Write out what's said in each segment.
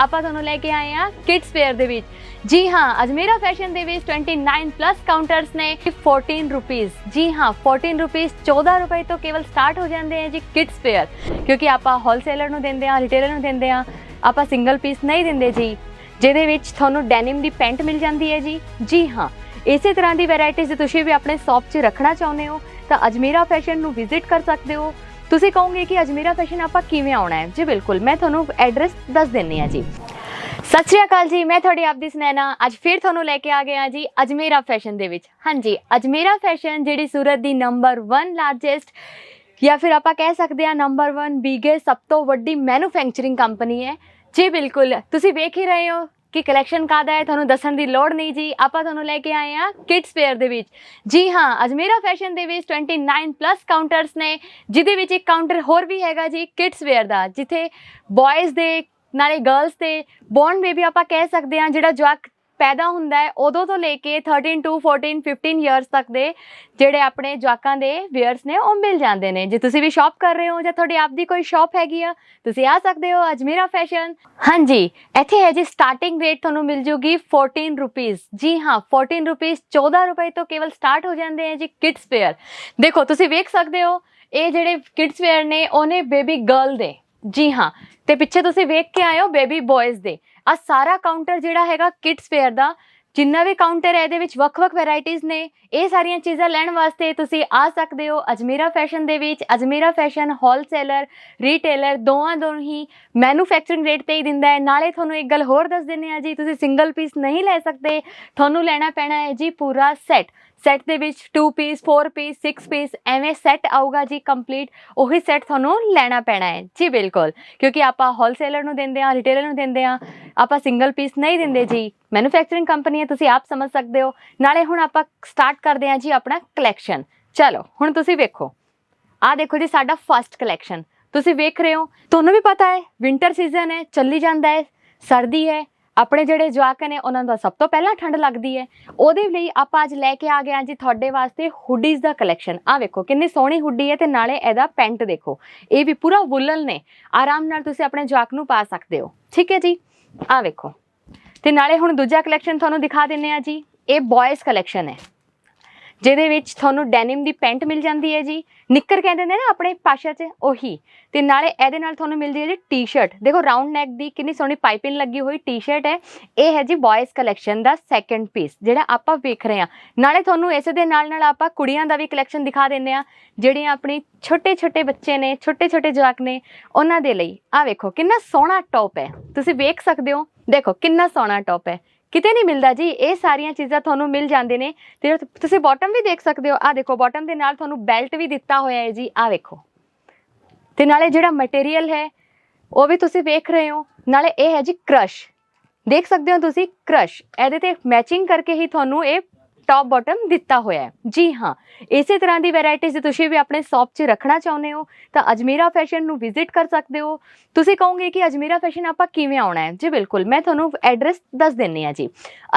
ਆਪਾਂ ਤੁਹਾਨੂੰ ਲੈ ਕੇ ਆਏ ਆ ਕਿਡਸ ਵੇਅਰ ਦੇ ਵਿੱਚ। ਜੀ ਹਾਂ, ਅਜਮੇਰਾ ਫੈਸ਼ਨ ਦੇ ਵਿੱਚ 29 ਪਲੱਸ ਕਾਊਂਟਰਸ ਨੇ 14 ਰੁਪੀਸ ਜੀ ਹਾਂ 14 ਰੁਪੀਸ 14 ਰੁਪਏ ਤੋਂ ਕੇਵਲ ਸਟਾਰਟ ਹੋ ਜਾਂਦੇ ਆ ਜੀ ਕਿਡਸ ਵੇਅਰ ਕਿਉਂਕਿ ਆਪਾਂ ਹੋਲਸੇਲਰ ਨੂੰ ਦਿੰਦੇ ਆ ਰਿਟੇਲਰ ਨੂੰ ਦਿੰਦੇ ਆ, ਆਪਾਂ ਸਿੰਗਲ ਪੀਸ ਨਹੀਂ ਦਿੰਦੇ ਜੀ। ਜਿਹਦੇ ਵਿੱਚ ਤੁਹਾਨੂੰ ਡੈਨਿਮ ਦੀ ਪੈਂਟ ਮਿਲ ਜਾਂਦੀ ਹੈ ਜੀ। ਜੀ ਹਾਂ, ਇਸੇ ਤਰ੍ਹਾਂ ਦੀ ਵੈਰਾਈਟੀਜ਼ ਤੁਸੀਂ ਵੀ ਆਪਣੇ ਸ਼ਾਪ 'ਚ ਰੱਖਣਾ ਚਾਹੁੰਦੇ ਹੋ, ਤਾਂ ਅਜਮੇਰਾ ਫੈਸ਼ਨ ਨੂੰ ਵਿਜ਼ਿਟ ਕਰ ਸਕਦੇ ਹੋ। ਤੁਸੀਂ ਕਹੋਗੇ ਕਿ ਅਜਮੇਰਾ ਫੈਸ਼ਨ ਆਪਾਂ ਕਿਵੇਂ ਆਉਣਾ ਹੈ? ਜੀ ਬਿਲਕੁਲ, ਮੈਂ ਤੁਹਾਨੂੰ ਐਡਰੈਸ ਦੱਸ ਦਿੰਨੀ ਆ ਜੀ। ਸਤਿ ਸ਼੍ਰੀ ਅਕਾਲ ਜੀ, ਮੈਂ ਤੁਹਾਡੀ ਆਪਦੀ ਸੁਨੈਨਾ, ਅੱਜ ਫਿਰ ਤੁਹਾਨੂੰ ਲੈ ਕੇ ਆ ਗਏ ਆ ਜੀ ਅਜਮੇਰਾ ਫੈਸ਼ਨ ਦੇ ਵਿੱਚ। ਹਾਂਜੀ ਅਜਮੇਰਾ ਫੈਸ਼ਨ ਜਿਹੜੀ ਸੂਰਤ ਦੀ ਨੰਬਰ 1 ਲਾਰਜੈਸਟ ਜਾਂ ਫਿਰ ਆਪਾਂ ਕਹਿ ਸਕਦੇ ਆ ਨੰਬਰ 1 ਬਿਗੇਸਟ ਸਭ ਤੋਂ ਵੱਡੀ ਮੈਨੂਫੈਕਚਰਿੰਗ ਕੰਪਨੀ ਹੈ। ਜੀ ਬਿਲਕੁਲ, ਤੁਸੀਂ ਵੇਖ ਹੀ ਰਹੇ ਹੋ ਕਿ ਕਲੈਕਸ਼ਨ ਕਾਦਾ ਹੈ, ਤੁਹਾਨੂੰ ਦੱਸਣ ਦੀ ਲੋੜ ਨਹੀਂ ਜੀ। ਆਪਾਂ ਤੁਹਾਨੂੰ ਲੈ ਕੇ ਆਏ ਆ ਕਿਡਸ ਵੇਅਰ ਦੇ ਵਿੱਚ। ਜੀ ਹਾਂ, ਅਜਮੇਰਾ ਫੈਸ਼ਨ ਦੇ ਵਿੱਚ 29 ਪਲੱਸ ਕਾਊਂਟਰਸ ਨੇ, ਜਿਹਦੇ ਵਿੱਚ ਇੱਕ ਕਾਊਂਟਰ ਹੋਰ ਵੀ ਹੈਗਾ ਜੀ ਕਿਡਸ ਵੇਅਰ ਦਾ, ਜਿੱਥੇ ਬॉयਜ਼ ਦੇ, ਨਾਲੇ ਗਰਲਸ ਤੇ ਬੌਰਨ ਬੇਬੀ ਆਪਾਂ ਕਹਿ ਸਕਦੇ ਹਾਂ, ਜਿਹੜਾ ਜਵਾਕ ਪੈਦਾ ਹੁੰਦਾ ਹੈ, ਉਦੋਂ ਤੋਂ ਲੈ ਕੇ 13 ਟੂ 14 15 ਇਅਰਸ ਤੱਕ ਦੇ ਜਿਹੜੇ ਆਪਣੇ ਜਵਾਕਾਂ ਦੇ ਵੇਅਰਸ ਨੇ, ਉਹ ਮਿਲ ਜਾਂਦੇ ਨੇ। ਜੇ ਤੁਸੀਂ ਵੀ ਸ਼ਾਪ ਕਰ ਰਹੇ ਹੋ ਜਾਂ ਤੁਹਾਡੀ ਆਪ ਦੀ ਕੋਈ ਸ਼ਾਪ ਹੈਗੀ ਆ, ਤੁਸੀਂ ਆ ਸਕਦੇ ਹੋ ਅਜਮੇਰਾ ਫੈਸ਼ਨ ਹਾਂਜੀ, ਇੱਥੇ ਹੈ ਜੀ ਸਟਾਰਟਿੰਗ ਰੇਟ ਤੁਹਾਨੂੰ ਮਿਲ ਜੂਗੀ 14 ਰੁਪੀਸ ਜੀ ਹਾਂ 14 ਰੁਪੀਸ 14 ਰੁਪਏ ਤੋਂ ਕੇਵਲ ਸਟਾਰਟ ਹੋ ਜਾਂਦੇ ਹੈ ਜੀ ਕਿਡਸ ਵੇਅਰ ਦੇਖੋ, ਤੁਸੀਂ ਵੇਖ ਸਕਦੇ ਹੋ, ਇਹ ਜਿਹੜੇ ਕਿਡਸ ਵੇਅਰ ਨੇ, ਉਹਨੇ ਬੇਬੀ ਗਰਲ ਦੇ। ਜੀ ਹਾਂ, ਤੇ ਪਿੱਛੇ ਤੁਸੀਂ ਵੇਖ ਕੇ ਆਏ ਹੋ ਬੇਬੀ ਬॉयਜ਼ ਦੇ। ਆ ਸਾਰਾ ਕਾਊਂਟਰ ਜਿਹੜਾ ਹੈਗਾ ਕਿਡਸ ਵੇਅਰ ਦਾ, ਜਿੰਨਾ ਵੀ ਕਾਊਂਟਰ ਹੈ ਇਹਦੇ ਵਿੱਚ ਵੱਖ-ਵੱਖ ਵੈਰਾਈਟੀਆਂ ਨੇ। ਇਹ ਸਾਰੀਆਂ ਚੀਜ਼ਾਂ ਲੈਣ ਵਾਸਤੇ ਤੁਸੀਂ ਆ ਸਕਦੇ ਹੋ ਅਜਮੇਰਾ ਫੈਸ਼ਨ ਦੇ ਵਿੱਚ, ਅਜਮੇਰਾ ਫੈਸ਼ਨ ਹੋਲਸੇਲਰ ਰੀਟੇਲਰ ਦੋਵਾਂ ਦੋਨੋਂ ਹੀ ਮੈਨੂਫੈਕਚਰਿੰਗ ਰੇਟ ਤੇ ਹੀ ਦਿੰਦਾ ਹੈ। ਨਾਲੇ ਤੁਹਾਨੂੰ ਇੱਕ ਗੱਲ ਹੋਰ ਦੱਸ ਦਿੰਨੇ ਆ ਜੀ, ਤੁਸੀਂ ਸਿੰਗਲ ਪੀਸ ਨਹੀਂ ਲੈ ਸਕਦੇ। ਤੁਹਾਨੂੰ ਲੈਣਾ ਪੈਣਾ ਹੈ ਜੀ ਪੂਰਾ ਸੈੱਟ ਸੈੱਟ ਦੇ ਵਿੱਚ 2 ਪੀਸ 4 ਪੀਸ 6 ਪੀਸ ਐਵੇਂ ਸੈੱਟ ਆਊਗਾ ਜੀ ਕੰਪਲੀਟ ਉਹੀ ਸੈੱਟ ਤੁਹਾਨੂੰ ਲੈਣਾ ਪੈਣਾ ਹੈ। ਜੀ ਬਿਲਕੁਲ, ਕਿਉਂਕਿ ਆਪਾਂ ਹੋਲਸੇਲਰ ਨੂੰ ਦਿੰਦੇ ਆ ਰਿਟੇਲਰ ਨੂੰ ਦਿੰਦੇ ਆ ਆਪਾਂ ਸਿੰਗਲ ਪੀਸ ਨਹੀਂ ਦਿੰਦੇ ਜੀ। ਮੈਨੂਫੈਕਚਰਿੰਗ ਕੰਪਨੀ ਹੈ, ਤੁਸੀਂ ਆਪ ਸਮਝ ਸਕਦੇ ਹੋ। ਨਾਲੇ ਹੁਣ ਆਪਾਂ ਸਟਾਰਟ ਕਰਦੇ ਹਾਂ ਜੀ ਆਪਣਾ ਕਲੈਕਸ਼ਨ ਚਲੋ, ਹੁਣ ਤੁਸੀਂ ਵੇਖੋ। ਆ ਦੇਖੋ ਜੀ ਸਾਡਾ ਫਰਸਟ ਕਲੈਕਸ਼ਨ ਤੁਸੀਂ ਵੇਖ ਰਹੇ ਹੋ, ਤੁਹਾਨੂੰ ਵੀ ਪਤਾ ਹੈ ਵਿంటర్ ਸੀਜ਼ਨ ਹੈ, ਚੱਲੀ ਜਾਂਦਾ ਹੈ, ਸਰਦੀ ਹੈ ਆਪਣੇ ਜਿਹੜੇ ਜਵਾਕ ਨੇ, ਉਹਨਾਂ ਦਾ ਸਭ ਤੋਂ ਪਹਿਲਾਂ ਠੰਡ ਲੱਗਦੀ ਹੈ। ਉਹਦੇ ਲਈ ਆਪਾਂ ਅੱਜ ਲੈ ਕੇ ਆ ਗਏ ਹਾਂ ਜੀ ਤੁਹਾਡੇ ਵਾਸਤੇ ਹੁੱਡੀਜ਼ ਦਾ ਕਲੈਕਸ਼ਨ ਆ ਵੇਖੋ, ਕਿੰਨੀ ਸੋਹਣੀ ਹੁੱਡੀ ਹੈ ਤੇ ਨਾਲੇ ਇਹਦਾ ਪੈਂਟ ਦੇਖੋ। ਇਹ ਵੀ ਪੂਰਾ ਵੁਲਨ ਨੇ। ਆਰਾਮ ਨਾਲ ਤੁਸੀਂ ਆਪਣੇ ਜਵਾਕ ਨੂੰ ਪਾ ਸਕਦੇ ਹੋ। ਠੀਕ ਹੈ ਜੀ? ਆ ਵੇਖੋ। ਤੇ ਨਾਲੇ ਹੁਣ ਦੂਜਾ ਕਲੈਕਸ਼ਨ ਤੁਹਾਨੂੰ ਦਿਖਾ ਦਿੰਨੇ ਆ ਜੀ। ਇਹ ਬॉयਜ਼ ਕਲੈਕਸ਼ਨ ਹੈ। ਜਿਹਦੇ ਵਿੱਚ ਤੁਹਾਨੂੰ ਡੈਨਿਮ ਦੀ ਪੈਂਟ ਮਿਲ ਜਾਂਦੀ ਹੈ ਜੀ। ਨਿੱਕਰ ਕਹਿੰਦੇ ਨੇ ਨਾ ਆਪਣੇ ਭਾਸ਼ਾ 'ਚ ਉਹੀ। ਤੇ ਨਾਲੇ ਇਹਦੇ ਨਾਲ ਤੁਹਾਨੂੰ ਮਿਲਦੀ ਹੈ ਜੀ ਟੀ-ਸ਼ਰਟ ਦੇਖੋ ਰਾਉਂਡ ਨੈਕ ਦੀ ਕਿੰਨੀ ਸੋਹਣੀ ਪਾਈਪਿੰਗ ਲੱਗੀ ਹੋਈ ਟੀ-ਸ਼ਰਟ ਹੈ। ਇਹ ਹੈ ਜੀ ਬॉयਜ਼ ਕਲੈਕਸ਼ਨ ਦਾ ਸੈਕੰਡ ਪੀਸ ਜਿਹੜਾ ਆਪਾਂ ਵੇਖ ਰਹੇ ਹਾਂ। ਨਾਲੇ ਤੁਹਾਨੂੰ ਇਸ ਦੇ ਨਾਲ ਨਾਲ ਆਪਾਂ ਕੁੜੀਆਂ ਦਾ ਵੀ ਕਲੈਕਸ਼ਨ ਦਿਖਾ ਦਿੰਨੇ ਆ ਜਿਹੜੀਆਂ ਆਪਣੀ ਛੋਟੇ ਛੋਟੇ ਬੱਚੇ ਨੇ ਛੋਟੇ ਛੋਟੇ ਜਵਾਕ ਨੇ, ਉਹਨਾਂ ਦੇ ਲਈ। ਆ ਵੇਖੋ ਕਿੰਨਾ ਸੋਹਣਾ ਟੌਪ ਹੈ। ਤੁਸੀਂ ਵੇਖ ਸਕਦੇ ਹੋ। ਦੇਖੋ ਕਿੰਨਾ ਸੋਹਣਾ ਟੌਪ ਹੈ। ਕਿਤੇ ਨਹੀਂ ਮਿਲਦਾ ਜੀ, ਇਹ ਸਾਰੀਆਂ ਚੀਜ਼ਾਂ ਤੁਹਾਨੂੰ ਮਿਲ ਜਾਂਦੇ ਨੇ। ਤੇ ਤੁਸੀਂ ਬਾਟਮ ਵੀ ਦੇਖ ਸਕਦੇ ਹੋ ਆ ਦੇਖੋ ਬਾਟਮ ਦੇ ਨਾਲ ਤੁਹਾਨੂੰ ਬੈਲਟ ਵੀ ਦਿੱਤਾ ਹੋਇਆ ਹੈ ਜੀ ਆ ਵੇਖੋ। ਤੇ ਨਾਲੇ ਜਿਹੜਾ ਮਟੀਰੀਅਲ ਹੈ, ਉਹ ਵੀ ਤੁਸੀਂ ਵੇਖ ਰਹੇ ਹੋ। ਨਾਲੇ ਇਹ ਹੈ ਜੀ ਕ੍ਰਸ਼ ਦੇਖ ਸਕਦੇ ਹੋ ਤੁਸੀਂ ਕ੍ਰਸ਼ ਇਹਦੇ ਤੇ ਮੈਚਿੰਗ ਕਰਕੇ ਹੀ ਤੁਹਾਨੂੰ ਇਹ ਟੌਪ ਬਾਟਮ ਦਿੱਤਾ ਹੋਇਆ ਹੈ। ਜੀ ਹਾਂ, ਇਸੇ ਤਰ੍ਹਾਂ ਦੀ ਵੈਰਾਈਟੀਜ਼ ਜੇ ਤੁਸੀਂ ਵੀ ਆਪਣੇ ਸ਼ਾਪ 'ਚ ਰੱਖਣਾ ਚਾਹੁੰਦੇ ਹੋ, ਤਾਂ ਅਜਮੇਰਾ ਫੈਸ਼ਨ ਨੂੰ ਵਿਜ਼ਿਟ ਕਰ ਸਕਦੇ ਹੋ। ਤੁਸੀਂ ਕਹੋਗੇ ਕਿ ਅਜਮੇਰਾ ਫੈਸ਼ਨ ਆਪਾਂ ਕਿਵੇਂ ਆਉਣਾ ਹੈ? ਜੀ ਬਿਲਕੁਲ, ਮੈਂ ਤੁਹਾਨੂੰ ਐਡਰੈਸ ਦੱਸ ਦਿੰਨੀ ਆ ਜੀ।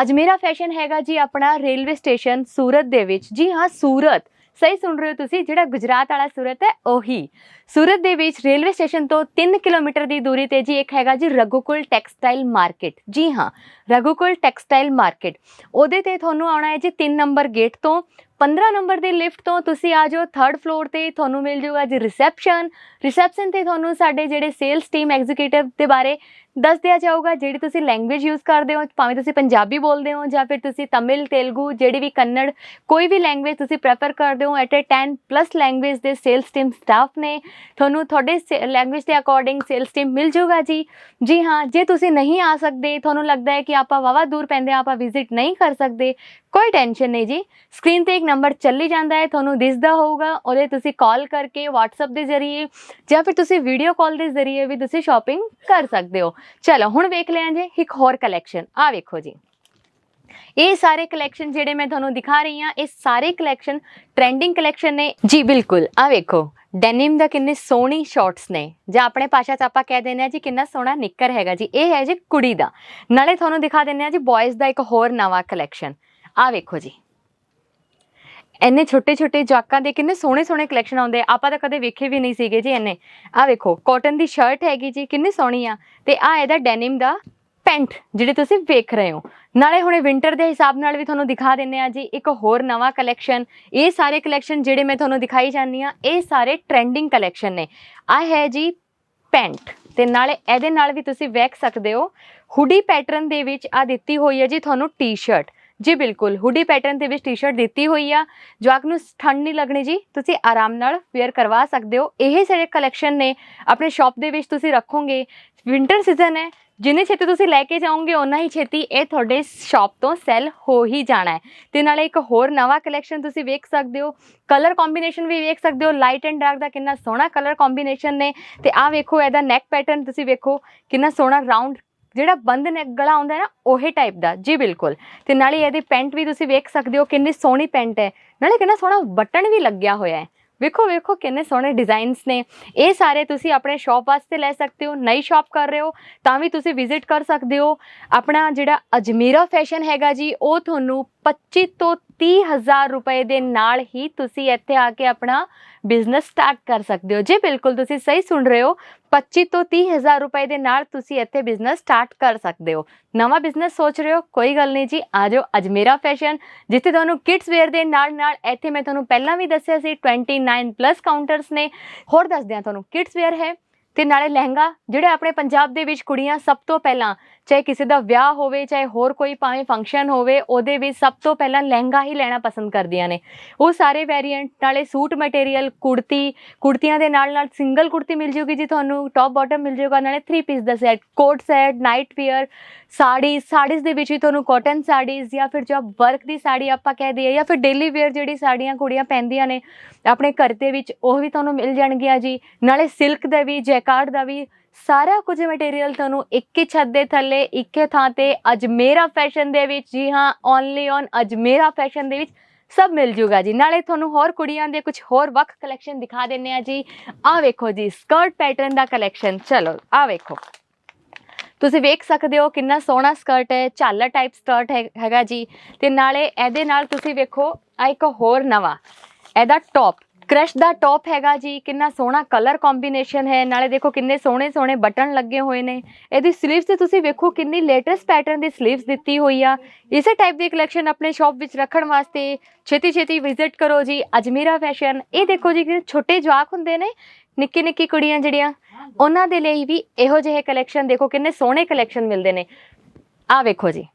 ਅਜਮੇਰਾ ਫੈਸ਼ਨ ਹੈਗਾ ਜੀ ਆਪਣਾ ਰੇਲਵੇ ਸਟੇਸ਼ਨ ਸੂਰਤ ਦੇ ਵਿੱਚ। ਜੀ ਹਾਂ, ਸੂਰਤ। ਸਹੀ ਸੁਣ ਰਹੇ ਹੋ ਤੁਸੀਂ, ਜਿਹੜਾ ਗੁਜਰਾਤ ਵਾਲਾ ਸੂਰਤ ਹੈ, ਉਹੀ। ਸੂਰਤ ਦੇ ਵਿੱਚ ਰੇਲਵੇ ਸਟੇਸ਼ਨ ਤੋਂ 3 ਕਿਲੋਮੀਟਰ ਦੀ ਦੂਰੀ ਤੇ ਜੀ, ਇੱਕ ਹੈਗਾ ਜੀ ਰਘੂਕੁਲ ਟੈਕਸਟਾਈਲ ਮਾਰਕੀਟ। ਜੀ ਹਾਂ, ਰਘੂਕੁਲ ਟੈਕਸਟਾਈਲ ਮਾਰਕੀਟ। ਉਹਦੇ ਤੇ ਤੁਹਾਨੂੰ ਆਉਣਾ ਹੈ ਜੀ 3 ਨੰਬਰ ਗੇਟ ਤੋਂ। 15 ਨੰਬਰ ਦੇ ਲਿਫਟ ਤੋਂ ਤੁਸੀਂ ਆ ਜਾਓ 3rd ਫਲੋਰ ਤੇ ਤੁਹਾਨੂੰ ਮਿਲ ਜਾਊਗਾ ਜੀ ਰਿਸੈਪਸ਼ਨ ਰਿਸੈਪਸ਼ਨ ਤੇ ਤੁਹਾਨੂੰ ਸਾਡੇ ਜਿਹੜੇ ਸੇਲਸ ਟੀਮ ਐਗਜ਼ੀਕਿਊਟਿਵ ਦੇ ਬਾਰੇ ਦੱਸ ਦਿਆ ਜਾਊਗਾ ਜਿਹੜੀ ਤੁਸੀਂ ਲੈਂਗੁਏਜ ਯੂਜ਼ ਕਰਦੇ ਹੋ ਭਾਵੇਂ ਤੁਸੀਂ ਪੰਜਾਬੀ ਬੋਲਦੇ ਹੋ ਜਾਂ ਫਿਰ ਤੁਸੀਂ ਤਮਿਲ ਤੇਲਗੂ ਜਿਹੜੀ ਵੀ ਕੰਨੜ ਕੋਈ ਵੀ ਲੈਂਗੁਏਜ ਤੁਸੀਂ ਪ੍ਰੈਫਰ ਕਰਦੇ ਹੋ ਐਟ ਅ 10 ਪਲੱਸ ਲੈਂਗੁਏਜ ਦੇ ਸੇਲਸ ਟੀਮ ਸਟਾਫ ਨੇ ਤੁਹਾਨੂੰ ਤੁਹਾਡੇ ਲੈਂਗੁਏਜ ਦੇ ਅਕੋਰਡਿੰਗ ਸੇਲਸ ਟੀਮ ਮਿਲ ਜਾਊਗਾ ਜੀ। ਜੀ ਹਾਂ ਜੇ ਤੁਸੀਂ ਨਹੀਂ ਆ ਸਕਦੇ ਤੁਹਾਨੂੰ ਲੱਗਦਾ ਹੈ ਕਿ ਆਪਾਂ ਵਾਵਾ ਦੂਰ ਪੈਂਦੇ ਹਾਂ, ਆਪਾਂ ਵਿਜ਼ਿਟ ਨਹੀਂ ਕਰ ਸਕਦੇ ਕੋਈ ਟੈਨਸ਼ਨ ਨਹੀਂ ਜੀ। ਸਕਰੀਨ ਤੇ ਇੱਕ ਨੰਬਰ ਚੱਲੀ ਜਾਂਦਾ ਹੈ ਤੁਹਾਨੂੰ ਦਿਸਦਾ ਹੋਊਗਾ ਉਹਦੇ ਤੁਸੀਂ ਕਾਲ ਕਰਕੇ WhatsApp ਦੇ ਜ਼ਰੀਏ ਜਾਂ ਫਿਰ ਤੁਸੀਂ ਵੀਡੀਓ ਕਾਲ ਦੇ ਜ਼ਰੀਏ ਵੀ ਤੁਸੀਂ ਸ਼ਾਪਿੰਗ ਕਰ ਸਕਦੇ ਹੋ। ਚਲੋ, ਹੁਣ ਵੇਖ ਲਿਆ ਜੇ, ਇੱਕ ਹੋਰ ਕਲੈਕਸ਼ਨ ਆ ਵੇਖੋ ਜੀ। ਇਹ ਸਾਰੇ ਕਲੈਕਸ਼ਨ ਜਿਹੜੇ ਮੈਂ ਤੁਹਾਨੂੰ ਦਿਖਾ ਰਹੀ ਹਾਂ, ਇਹ ਸਾਰੇ ਕਲੈਕਸ਼ਨ ਟ੍ਰੈਂਡਿੰਗ ਕਲੈਕਸ਼ਨ ਨੇ। ਜੀ, ਬਿਲਕੁਲ। ਆ ਵੇਖੋ ਡੈਨਿਮ ਦਾ ਕਿੰਨੇ ਸੋਹਣੀ ਸ਼ਾਰਟਸ ਨੇ। ਜਾਂ ਆਪਣੇ ਭਾਸ਼ਾ 'ਚ ਆਪਾਂ ਕਹਿ ਦਿੰਦੇ ਆ ਜੀ, ਕਿੰਨਾ ਸੋਹਣਾ ਨਿੱਕਰ ਹੈਗਾ ਜੀ। ਇਹ ਹੈ ਜੀ ਕੁੜੀ ਦਾ। ਨਾਲੇ ਤੁਹਾਨੂੰ ਦਿਖਾ ਦਿੰਦੇ ਆ ਜੀ ਬॉयਜ਼ ਦਾ ਇੱਕ ਹੋਰ ਨਵਾਂ ਕਲੈਕਸ਼ਨ ਆ ਵੇਖੋ ਜੀ। ਇੰਨੇ ਛੋਟੇ ਛੋਟੇ ਜਾਕਾਂ ਦੇ ਕਿੰਨੇ ਸੋਹਣੇ ਸੋਹਣੇ ਕਲੈਕਸ਼ਨ ਆਉਂਦੇ ਆ। ਆਪਾਂ ਤਾਂ ਕਦੇ ਵੇਖੇ ਵੀ ਨਹੀਂ ਸੀਗੇ ਜੀ ਇੰਨੇ। ਆ ਵੇਖੋ ਕਾਟਨ ਦੀ ਸ਼ਰਟ ਹੈਗੀ ਜੀ, ਕਿੰਨੀ ਸੋਹਣੀ ਆ। ਤੇ ਆ ਇਹਦਾ ਡੈਨਿਮ ਦਾ ਪੈਂਟ ਜਿਹੜੇ ਤੁਸੀਂ ਵੇਖ ਰਹੇ ਹੋ। ਨਾਲੇ ਹੁਣੇ ਵਿੰਟਰ ਦੇ ਹਿਸਾਬ ਨਾਲ ਵੀ ਤੁਹਾਨੂੰ ਦਿਖਾ ਦਿੰਨੇ ਆ ਜੀ, ਇੱਕ ਹੋਰ ਨਵਾਂ ਕਲੈਕਸ਼ਨ ਇਹ ਸਾਰੇ ਕਲੈਕਸ਼ਨ ਜਿਹੜੇ ਮੈਂ ਤੁਹਾਨੂੰ ਦਿਖਾਈ ਜਾਂਦੀ ਆ, ਇਹ ਸਾਰੇ ਟ੍ਰੈਂਡਿੰਗ ਕਲੈਕਸ਼ਨ ਨੇ। ਆ ਹੈ ਜੀ ਪੈਂਟ ਤੇ ਨਾਲੇ ਇਹਦੇ ਨਾਲ ਵੀ ਤੁਸੀਂ ਵੇਖ ਸਕਦੇ ਹੋ ਹੁਡੀ ਪੈਟਰਨ ਦੇ ਵਿੱਚ ਆ ਦਿੱਤੀ ਹੋਈ ਹੈ ਜੀ ਤੁਹਾਨੂੰ ਟੀ-ਸ਼ਰਟ ਜੀ ਬਿਲਕੁਲ ਹੁੱਡੀ ਪੈਟਰਨ ਦੇ ਵਿੱਚ ਟੀ-ਸ਼ਰਟ ਦਿੱਤੀ ਹੋਈ ਆ। ਜਵਾਕ ਨੂੰ ਠੰਡ ਨਹੀਂ ਲੱਗਣੀ ਜੀ, ਤੁਸੀਂ ਆਰਾਮ ਨਾਲ ਵੇਅਰ ਕਰਵਾ ਸਕਦੇ ਹੋ। ਇਹ ਸਾਰੇ ਕਲੈਕਸ਼ਨ ਨੇ ਆਪਣੇ ਸ਼ਾਪ ਦੇ ਵਿੱਚ ਤੁਸੀਂ ਰੱਖੋਗੇ। ਵਿੰਟਰ ਸੀਜ਼ਨ ਹੈ, ਜਿੰਨੇ ਛੇਤੀ ਤੁਸੀਂ ਲੈ ਕੇ ਜਾਓਗੇ, ਓਨਾ ਹੀ ਛੇਤੀ ਇਹ ਤੁਹਾਡੇ ਸ਼ਾਪ ਤੋਂ ਸੈਲ ਹੋ ਹੀ ਜਾਣਾ ਹੈ। ਤੇ ਨਾਲੇ ਇੱਕ ਹੋਰ ਨਵਾਂ ਕਲੈਕਸ਼ਨ ਤੁਸੀਂ ਵੇਖ ਸਕਦੇ ਹੋ। ਕਲਰ ਕੰਬੀਨੇਸ਼ਨ ਵੀ ਵੇਖ ਸਕਦੇ ਹੋ। ਲਾਈਟ ਐਂਡ ਡਾਰਕ ਦਾ ਕਿੰਨਾ ਸੋਹਣਾ ਕਲਰ ਕੰਬੀਨੇਸ਼ਨ ਨੇ। ਤੇ ਆਹ ਵੇਖੋ, ਇਹਦਾ ਨੈਕ ਪੈਟਰਨ ਤੁਸੀਂ ਵੇਖੋ, ਕਿੰਨਾ ਸੋਹਣਾ ਰਾਉਂਡ ਜਿਹੜਾ ਬੰਦ ਨੈਕ ਗਲਾ ਆਉਂਦਾ ਨਾ, ਉਹੀ ਟਾਈਪ ਦਾ। ਜੀ ਬਿਲਕੁਲ। ਤੇ ਨਾਲੇ ਇਹਦੀ ਪੈਂਟ ਵੀ ਤੁਸੀਂ ਵੇਖ ਸਕਦੇ ਹੋ, ਕਿੰਨੀ ਸੋਹਣੀ ਪੈਂਟ ਹੈ। ਨਾਲੇ ਕਿੰਨਾ ਸੋਹਣਾ ਬਟਨ ਵੀ ਲੱਗਿਆ ਹੋਇਆ ਹੈ। ਵੇਖੋ ਵੇਖੋ ਕਿੰਨੇ ਸੋਹਣੇ ਡਿਜ਼ਾਈਨਸ ਨੇ। ਇਹ ਸਾਰੇ ਤੁਸੀਂ ਆਪਣੇ ਸ਼ਾਪ ਵਾਸਤੇ ਲੈ ਸਕਦੇ ਹੋ ਨਈ ਸ਼ਾਪ ਕਰ ਰਹੇ ਹੋ, ਤਾਂ ਵੀ ਤੁਸੀਂ ਵਿਜ਼ਿਟ ਕਰ ਸਕਦੇ ਹੋ। ਆਪਣਾ ਜਿਹੜਾ ਅਜਮੀਰਾ ਫੈਸ਼ਨ ਹੈਗਾ ਜੀ, ਉਹ ਤੁਹਾਨੂੰ 25 ਤੋਂ 30 ਹਜ਼ਾਰ ਰੁਪਏ ਦੇ ਨਾਲ ਹੀ ਤੁਸੀਂ ਇੱਥੇ ਆ ਕੇ ਆਪਣਾ ਬਿਜ਼ਨਸ ਸਟਾਰਟ ਕਰ ਸਕਦੇ ਹੋ। ਜੀ ਬਿਲਕੁਲ ਤੁਸੀਂ ਸਹੀ ਸੁਣ ਰਹੇ ਹੋ 25 ਤੋਂ 30 ਹਜ਼ਾਰ ਰੁਪਏ ਦੇ ਨਾਲ ਤੁਸੀਂ ਇੱਥੇ ਬਿਜ਼ਨਸ ਸਟਾਰਟ ਕਰ ਸਕਦੇ ਹੋ। ਨਵਾਂ ਬਿਜ਼ਨਸ ਸੋਚ ਰਹੇ ਹੋ, ਕੋਈ ਗੱਲ ਨਹੀਂ ਜੀ, ਆ ਜਾਓ ਅਜਮੇਰਾ ਫੈਸ਼ਨ ਜਿੱਥੇ ਤੁਹਾਨੂੰ ਕਿਡਸ ਵੇਅਰ ਦੇ ਨਾਲ ਨਾਲ ਇੱਥੇ ਮੈਂ ਤੁਹਾਨੂੰ ਪਹਿਲਾਂ ਵੀ ਦੱਸਿਆ ਸੀ 29 ਪਲੱਸ ਕਾਊਂਟਰਸ ਨੇ। ਹੋਰ ਦੱਸਦੇ ਹਾਂ ਤੁਹਾਨੂੰ ਕਿਡਸ ਵੇਅਰ ਹੈ। ਤੇ ਨਾਲੇ ਲਹਿੰਗਾ, ਜਿਹੜੇ ਆਪਣੇ ਪੰਜਾਬ ਦੇ ਵਿੱਚ ਕੁੜੀਆਂ ਸਭ ਤੋਂ ਪਹਿਲਾਂ, ਚਾਹੇ ਕਿਸੇ ਦਾ ਵਿਆਹ ਹੋਵੇ, ਚਾਹੇ ਹੋਰ ਕੋਈ ਭਾਵੇਂ ਫੰਕਸ਼ਨ ਹੋਵੇ, ਉਹਦੇ ਵਿੱਚ ਸਭ ਤੋਂ ਪਹਿਲਾਂ ਲਹਿੰਗਾ ਹੀ ਲੈਣਾ ਪਸੰਦ ਕਰਦੀਆਂ ਨੇ। ਉਹ ਸਾਰੇ ਵੇਰੀਐਂਟ ਨਾਲੇ ਸੂਟ ਮਟੀਰੀਅਲ ਕੁੜਤੀ, ਕੁੜਤੀਆਂ ਦੇ ਨਾਲ ਨਾਲ ਸਿੰਗਲ ਕੁੜਤੀ ਮਿਲ ਜੂਗੀ ਜੀ ਤੁਹਾਨੂੰ ਟੌਪ ਬਾਟਮ ਮਿਲ ਜੂਗਾ, ਨਾਲੇ 3 ਪੀਸ ਦਾ set coat set night wear sari, saris ਦੇ ਵਿੱਚ ਵੀ ਤੁਹਾਨੂੰ ਕਾਟਨ ਸਾੜੀਜ਼ ਜਾਂ ਫਿਰ ਜੋ ਵਰਕ ਦੀ ਸਾੜੀ ਆਪਾਂ ਕਹਿ ਦਈਏ ਜਾਂ ਫਿਰ ਡੇਲੀ ਵੇਅਰ ਜਿਹੜੀ ਸਾੜੀਆਂ ਕੁੜੀਆਂ ਪਹਿਨਦੀਆਂ ਨੇ, ਆਪਣੇ ਘਰ ਦੇ ਵਿੱਚ ਉਹ ਵੀ ਤੁਹਾਨੂੰ ਮਿਲ ਜਾਣਗੀਆਂ ਜੀ। ਨਾਲੇ ਸਿਲਕ ਦਾ ਵੀ ਜੈ ਜੈਕਾਰਡ ਦਾ ਵੀ ਸਾਰਾ ਕੁਝ ਮਟੀਰੀਅਲ ਤੁਹਾਨੂੰ ਇੱਕ ਹੀ ਛੱਤ ਦੇ ਥੱਲੇ, ਇੱਕੇ ਥਾਂ ਤੇ ਅਜਮੇਰਾ ਫੈਸ਼ਨ ਦੇ ਵਿੱਚ, ਜੀ ਹਾਂ ਓਨਲੀ ਔਨ ਅਜਮੇਰਾ ਫੈਸ਼ਨ ਦੇ ਵਿੱਚ ਸਭ ਮਿਲ ਜੂਗਾ ਜੀ। ਨਾਲੇ ਤੁਹਾਨੂੰ ਹੋਰ ਕੁੜੀਆਂ ਦੇ ਕੁਝ ਹੋਰ ਵੱਖ ਕਲੈਕਸ਼ਨ ਦਿਖਾ ਦਿੰਨੇ ਆ ਜੀ। ਆਹ ਵੇਖੋ ਜੀ ਸਕਰਟ ਪੈਟਰਨ ਦਾ ਕਲੈਕਸ਼ਨ ਚਲੋ, ਆਹ ਵੇਖੋ। ਤੁਸੀਂ ਵੇਖ ਸਕਦੇ ਹੋ ਕਿੰਨਾ ਸੋਹਣਾ ਸਕਰਟ ਹੈ, ਝਾਲਾ ਟਾਈਪ ਸਕਰਟ ਹੈਗਾ ਜੀ। ਤੇ ਨਾਲੇ ਇਹਦੇ ਨਾਲ ਤੁਸੀਂ ਵੇਖੋ ਆ ਇੱਕ ਹੋਰ ਨਵਾਂ, ਇਹਦਾ ਟੌਪ ਕ੍ਰਸ਼ ਦਾ ਟੌਪ ਹੈਗਾ ਜੀ, ਕਿੰਨਾ ਸੋਹਣਾ ਕਲਰ ਕੰਬੀਨੇਸ਼ਨ ਹੈ, ਨਾਲੇ ਦੇਖੋ ਕਿੰਨੇ ਸੋਹਣੇ ਸੋਹਣੇ ਬਟਨ ਲੱਗੇ ਹੋਏ ਨੇ। ਇਹਦੀ 슬ੀਵਸ ਤੇ ਤੁਸੀਂ ਵੇਖੋ ਕਿੰਨੀ ਲੇਟੈਸਟ ਪੈਟਰਨ ਦੀ 슬ੀਵਸ ਦਿੱਤੀ ਹੋਈ ਆ। ਇਸੇ ਟਾਈਪ ਦੀ ਕਲੈਕਸ਼ਨ ਆਪਣੇ ਸ਼ਾਪ ਵਿੱਚ ਰੱਖਣ ਵਾਸਤੇ ਛੇਤੀ ਛੇਤੀ ਵਿਜ਼ਿਟ ਕਰੋ ਜੀ, ਅਜਮੀਰਾ ਫੈਸ਼ਨ ਇਹ ਦੇਖੋ ਜੀ ਕਿ ਛੋਟੇ ਜਵਾਕ ਹੁੰਦੇ ਨੇ, ਨਿੱਕੀ ਨਿੱਕੀ ਕੁੜੀਆਂ ਜਿਹੜੀਆਂ, ਉਹਨਾਂ ਦੇ ਲਈ ਵੀ ਇਹੋ ਜਿਹੇ ਕਲੈਕਸ਼ਨ ਦੇਖੋ ਕਿੰਨੇ ਸੋਹਣੇ ਕਲੈਕਸ਼ਨ ਮਿਲਦੇ ਨੇ। ਆ ਵੇਖੋ ਜੀ।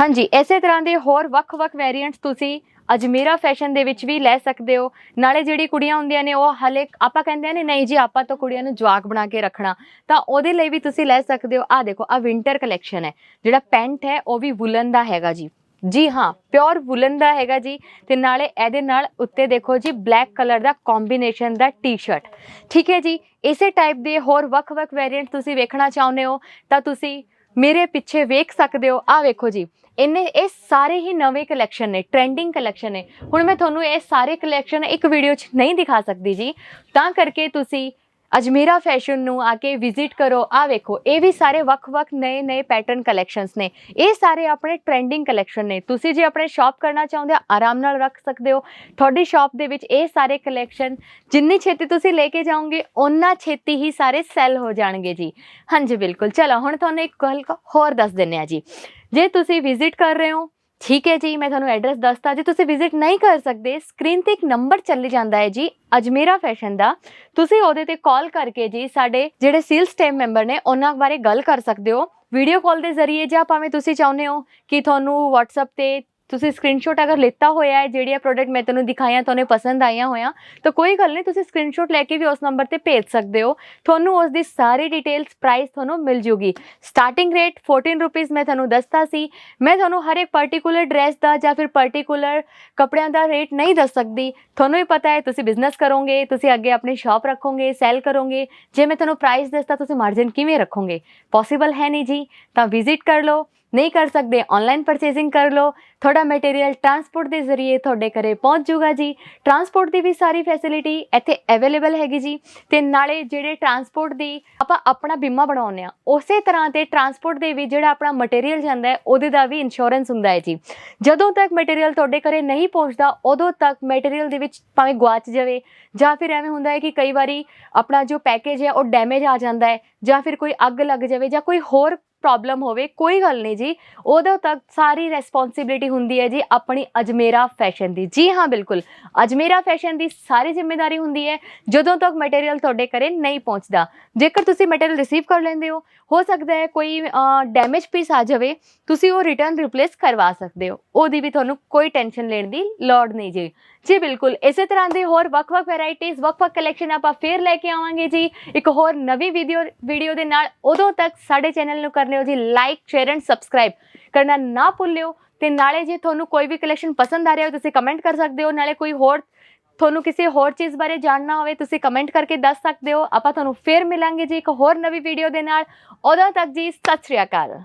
ਹਾਂਜੀ, ਇਸੇ ਤਰ੍ਹਾਂ ਦੇ ਹੋਰ ਵੱਖ-ਵੱਖ ਵੇਰੀਐਂਟਸ ਤੁਸੀਂ ਅਜਮੇਰਾ ਫੈਸ਼ਨ ਦੇ ਵਿੱਚ ਵੀ ਲੈ ਸਕਦੇ ਹੋ। ਨਾਲੇ ਜਿਹੜੀ ਕੁੜੀਆਂ ਹੁੰਦੀਆਂ ਨੇ, ਉਹ ਹਲੇ ਆਪਾਂ ਕਹਿੰਦੇ ਨੇ, ਨਹੀਂ ਜੀ, ਆਪਾਂ ਤਾਂ ਕੁੜੀਆਂ ਨੂੰ ਜਵਾਕ ਬਣਾ ਕੇ ਰੱਖਣਾ। ਤਾਂ ਉਹਦੇ ਲਈ ਵੀ ਤੁਸੀਂ ਲੈ ਸਕਦੇ ਹੋ। ਆ ਦੇਖੋ ਆ ਵਿੰਟਰ ਕਲੈਕਸ਼ਨ ਹੈ। ਜਿਹੜਾ ਪੈਂਟ ਹੈ, ਉਹ ਵੀ ਵੁਲਨ ਦਾ ਹੈਗਾ ਜੀ। ਜੀ ਹਾਂ ਪਿਓਰ ਵੁਲਨ ਦਾ ਹੈਗਾ ਜੀ। ਤੇ ਨਾਲੇ ਇਹਦੇ ਨਾਲ ਉੱਤੇ ਦੇਖੋ ਜੀ ਬਲੈਕ ਕਲਰ ਦਾ ਕੰਬੀਨੇਸ਼ਨ ਦਾ ਟੀ-ਸ਼ਰਟ ਠੀਕ ਹੈ ਜੀ? ਇਸੇ ਟਾਈਪ ਦੇ ਹੋਰ ਵੱਖ-ਵੱਖ ਵੇਰੀਐਂਟ ਤੁਸੀਂ ਵੇਖਣਾ ਚਾਹੁੰਦੇ ਹੋ, ਤਾਂ ਤੁਸੀਂ ਮੇਰੇ ਪਿੱਛੇ ਵੇਖ ਸਕਦੇ ਹੋ। ਆ ਵੇਖੋ ਜੀ। ਇਹਨੇ ਇਹ ਸਾਰੇ ਹੀ ਨਵੇਂ ਕਲੈਕਸ਼ਨ ਨੇ ਟ੍ਰੈਂਡਿੰਗ ਕਲੈਕਸ਼ਨ ਨੇ। ਹੁਣ ਮੈਂ ਤੁਹਾਨੂੰ ਇਹ ਸਾਰੇ ਕਲੈਕਸ਼ਨ ਇੱਕ ਵੀਡੀਓ 'ਚ ਨਹੀਂ ਦਿਖਾ ਸਕਦੀ ਜੀ। ਤਾਂ ਕਰਕੇ ਤੁਸੀਂ ਅਜਮੇਰਾ ਫੈਸ਼ਨ ਨੂੰ ਆ ਕੇ ਵਿਜ਼ਿਟ ਕਰੋ ਆ ਵੇਖੋ, ਇਹ ਵੀ ਸਾਰੇ ਵੱਖ-ਵੱਖ ਨਏ-ਨਏ ਪੈਟਰਨ ਕਲੈਕਸ਼ਨਸ ਨੇ। ਇਹ ਸਾਰੇ ਆਪਣੇ ਟ੍ਰੈਂਡਿੰਗ ਕਲੈਕਸ਼ਨ ਨੇ। ਤੁਸੀਂ ਜੇ ਆਪਣੇ ਸ਼ਾਪ ਕਰਨਾ ਚਾਹੁੰਦੇ ਹੋ, ਆਰਾਮ ਨਾਲ ਰੱਖ ਸਕਦੇ ਹੋ। ਤੁਹਾਡੀ ਸ਼ਾਪ ਦੇ ਵਿੱਚ ਇਹ ਸਾਰੇ ਕਲੈਕਸ਼ਨ ਜਿੰਨੀ ਛੇਤੀ ਤੁਸੀਂ ਲੈ ਕੇ ਜਾਓਗੇ, ਓਨਾ ਛੇਤੀ ਹੀ ਸਾਰੇ ਸੈੱਲ ਹੋ ਜਾਣਗੇ ਜੀ। ਹਾਂਜੀ, ਬਿਲਕੁਲ। ਚਲੋ, ਹੁਣ ਤੁਹਾਨੂੰ ਇੱਕ ਗੱਲ ਹੋਰ ਦੱਸ ਦਿੰਨੇ ਆ ਜੀ। ਜੇ ਤੁਸੀਂ ਵਿਜ਼ਿਟ ਕਰ ਰਹੇ ਹੋ ਠੀਕ ਹੈ ਜੀ, ਮੈਂ ਤੁਹਾਨੂੰ ਐਡਰੈਸ ਦੱਸਤਾ। ਜੇ ਤੁਸੀਂ ਵਿਜ਼ਿਟ ਨਹੀਂ ਕਰ ਸਕਦੇ ਸਕਰੀਨ ਤੇ ਇੱਕ ਨੰਬਰ ਚੱਲੇ ਜਾਂਦਾ ਹੈ ਜੀ, ਅਜਮੇਰਾ ਫੈਸ਼ਨ ਦਾ। ਤੁਸੀਂ ਉਹਦੇ ਤੇ ਕਾਲ ਕਰਕੇ ਜੀ, ਸਾਡੇ ਜਿਹੜੇ ਸੇਲਸ ਟੀਮ ਮੈਂਬਰ ਨੇ, ਉਹਨਾਂ ਬਾਰੇ ਗੱਲ ਕਰ ਸਕਦੇ ਹੋ। ਵੀਡੀਓ ਕਾਲ ਦੇ ਜ਼ਰੀਏ ਜਾਂ ਭਾਵੇਂ ਤੁਸੀਂ ਚਾਹੁੰਦੇ ਹੋ ਕਿ ਤੁਹਾਨੂੰ WhatsApp ਤੇ ਤੁਸੀਂ ਸਕਰੀਨਸ਼ਾਟ ਅਗਰ ਲਿੱਤਾ ਹੋਇਆ ਹੈ ਜਿਹੜੀਆਂ ਪ੍ਰੋਡਕਟ ਮੈਂ ਤੁਹਾਨੂੰ ਦਿਖਾਈਆਂ ਤੁਹਾਨੂੰ ਪਸੰਦ ਆਈਆਂ ਹੋਇਆਂ ਤਾਂ ਕੋਈ ਗੱਲ ਨਹੀਂ, ਤੁਸੀਂ ਸਕਰੀਨਸ਼ਾਟ ਲੈ ਕੇ ਵੀ ਉਸ ਨੰਬਰ ਤੇ ਭੇਜ ਸਕਦੇ ਹੋ। ਤੁਹਾਨੂੰ ਉਸ ਦੀ ਸਾਰੀ ਡਿਟੇਲਸ ਪ੍ਰਾਈਸ ਤੁਹਾਨੂੰ ਮਿਲ ਜੂਗੀ। ਸਟਾਰਟਿੰਗ ਰੇਟ 14 ਰੁਪੀਸ ਮੈਂ ਤੁਹਾਨੂੰ ਦੱਸਤਾ ਸੀ। ਮੈਂ ਤੁਹਾਨੂੰ ਹਰ ਇੱਕ ਪਾਰਟਿਕੂਲਰ ਡਰੈਸ ਦਾ ਜਾਂ ਫਿਰ ਪਾਰਟਿਕੂਲਰ ਕੱਪੜਿਆਂ ਦਾ ਰੇਟ ਨਹੀਂ ਦੱਸ ਸਕਦੀ। ਤੁਹਾਨੂੰ ਹੀ ਪਤਾ ਹੈ, ਤੁਸੀਂ ਬਿਜ਼ਨਸ ਕਰੋਗੇ, ਤੁਸੀਂ ਅੱਗੇ ਆਪਣੀ ਸ਼ਾਪ ਰੱਖੋਗੇ ਸੈਲ ਕਰੋਗੇ। ਜੇ ਮੈਂ ਤੁਹਾਨੂੰ ਪ੍ਰਾਈਸ ਦੱਸਤਾ, ਤੁਸੀਂ ਮਾਰਜਨ ਕਿਵੇਂ ਰੱਖੋਗੇ? ਪੋਸੀਬਲ ਹੈ ਨਹੀਂ ਜੀ? ਤਾਂ ਵਿਜ਼ਿਟ ਕਰ ਲਓ। ਨਹੀਂ ਕਰ ਸਕਦੇ ਆਨਲਾਈਨ ਪਰਚੇਸਿੰਗ ਕਰ ਲਓ। ਤੁਹਾਡਾ ਮਟੀਰੀਅਲ ਟਰਾਂਸਪੋਰਟ ਦੇ ਜ਼ਰੀਏ ਤੁਹਾਡੇ ਘਰੇ ਪਹੁੰਚ ਜਾਊਗਾ ਜੀ। ਟਰਾਂਸਪੋਰਟ ਦੀ ਵੀ ਸਾਰੀ ਫੈਸਿਲਿਟੀ ਇੱਥੇ ਅਵੇਲੇਬਲ ਹੈਗੀ ਜੀ। ਤੇ ਨਾਲੇ ਜਿਹੜੇ ਟਰਾਂਸਪੋਰਟ ਦੀ ਆਪਾਂ ਆਪਣਾ ਬੀਮਾ ਬਣਾਉਂਦੇ ਆ ਉਸੇ ਤਰ੍ਹਾਂ ਤੇ ਟਰਾਂਸਪੋਰਟ ਦੇ ਵੀ ਜਿਹੜਾ ਆਪਣਾ ਮਟੀਰੀਅਲ ਜਾਂਦਾ ਹੈ, ਉਹਦੇ ਦਾ ਵੀ ਇੰਸ਼ੋਰੈਂਸ ਹੁੰਦਾ ਹੈ ਜੀ। ਜਦੋਂ ਤੱਕ ਮਟੀਰੀਅਲ ਤੁਹਾਡੇ ਘਰੇ ਨਹੀਂ ਪਹੁੰਚਦਾ, ਉਦੋਂ ਤੱਕ ਮਟੀਰੀਅਲ ਦੇ ਵਿੱਚ ਭਾਵੇਂ ਗਵਾਚ ਜਾਵੇ, ਜਾਂ ਫਿਰ ਐਵੇਂ ਹੁੰਦਾ ਹੈ ਕਿ ਕਈ ਵਾਰੀ ਆਪਣਾ ਜੋ ਪੈਕੇਜ ਹੈ, ਉਹ ਡੈਮੇਜ ਆ ਜਾਂਦਾ ਹੈ, ਜਾਂ ਫਿਰ ਕੋਈ ਅੱਗ ਲੱਗ ਜਾਵੇ, ਜਾਂ ਕੋਈ ਹੋਰ ਪ੍ਰੋਬਲਮ ਹੋਵੇ, ਕੋਈ ਗੱਲ ਨਹੀਂ ਜੀ। ਉਦੋਂ ਤੱਕ ਸਾਰੀ ਰਿਸਪੌਂਸਿਬਿਲਿਟੀ ਹੁੰਦੀ ਹੈ ਜੀ ਆਪਣੀ ਅਜਮੇਰਾ ਫੈਸ਼ਨ ਦੀ। ਜੀ ਹਾਂ, ਬਿਲਕੁਲ। ਅਜਮੇਰਾ ਫੈਸ਼ਨ ਦੀ ਸਾਰੀ ਜ਼ਿੰਮੇਵਾਰੀ ਹੁੰਦੀ ਹੈ। ਜਦੋਂ ਤੱਕ ਮਟੀਰੀਅਲ ਤੁਹਾਡੇ ਘਰੇ ਨਹੀਂ ਪਹੁੰਚਦਾ, ਜੇਕਰ ਤੁਸੀਂ ਮਟੀਰੀਅਲ ਰਿਸੀਵ ਕਰ ਲੈਂਦੇ ਹੋ ਹੋ ਸਕਦਾ ਹੈ ਕੋਈ ਡੈਮੇਜ ਪੀਸ ਆ ਜਾਵੇ, ਤੁਸੀਂ ਉਹ ਰਿਟਰਨ ਰਿਪਲੇਸ ਕਰਵਾ ਸਕਦੇ ਹੋ। ਉਹਦੀ ਵੀ ਤੁਹਾਨੂੰ ਕੋਈ ਟੈਨਸ਼ਨ ਲੈਣ ਦੀ ਲੋੜ ਨਹੀਂ ਜੀ। ਜੀ, ਬਿਲਕੁਲ। ਇਸੇ ਤਰ੍ਹਾਂ ਦੇ ਹੋਰ ਵੱਖ-ਵੱਖ ਵੈਰਾਈਟੀਆਂ ਵੱਖ-ਵੱਖ ਕਲੈਕਸ਼ਨ ਆਪਾਂ ਫੇਰ ਲੈ ਕੇ ਆਵਾਂਗੇ ਜੀ। ਇੱਕ ਹੋਰ ਨਵੀਂ ਵੀਡੀਓ ਵੀਡੀਓ ਦੇ ਨਾਲ ਉਦੋਂ ਤੱਕ ਸਾਡੇ ਚੈਨਲ ਨੂੰ ਕਰਨੇ ਹੋ ਜੀ ਲਾਈਕ ਸ਼ੇਅਰ ਐਂਡ ਸਬਸਕ੍ਰਾਈਬ ਕਰਨਾ ਨਾ ਭੁੱਲਿਓ। ਤੇ ਨਾਲੇ ਜੇ ਤੁਹਾਨੂੰ ਕੋਈ ਵੀ ਕਲੈਕਸ਼ਨ ਪਸੰਦ ਆ ਰਿਹਾ ਹੋ ਤੁਸੀਂ ਕਮੈਂਟ ਕਰ ਸਕਦੇ ਹੋ। ਨਾਲੇ ਕੋਈ ਹੋਰ, ਤੁਹਾਨੂੰ ਕਿਸੇ ਹੋਰ ਚੀਜ਼ ਬਾਰੇ ਜਾਣਨਾ ਹੋਵੇ, ਤੁਸੀਂ ਕਮੈਂਟ ਕਰਕੇ ਦੱਸ ਸਕਦੇ ਹੋ। ਆਪਾਂ ਤੁਹਾਨੂੰ ਫੇਰ ਮਿਲਾਂਗੇ ਜੀ ਇੱਕ ਹੋਰ ਨਵੀਂ ਵੀਡੀਓ ਦੇ ਨਾਲ। ਉਦੋਂ ਤੱਕ ਜੀ, ਸਤਿ ਸ਼੍ਰੀ ਅਕਾਲ।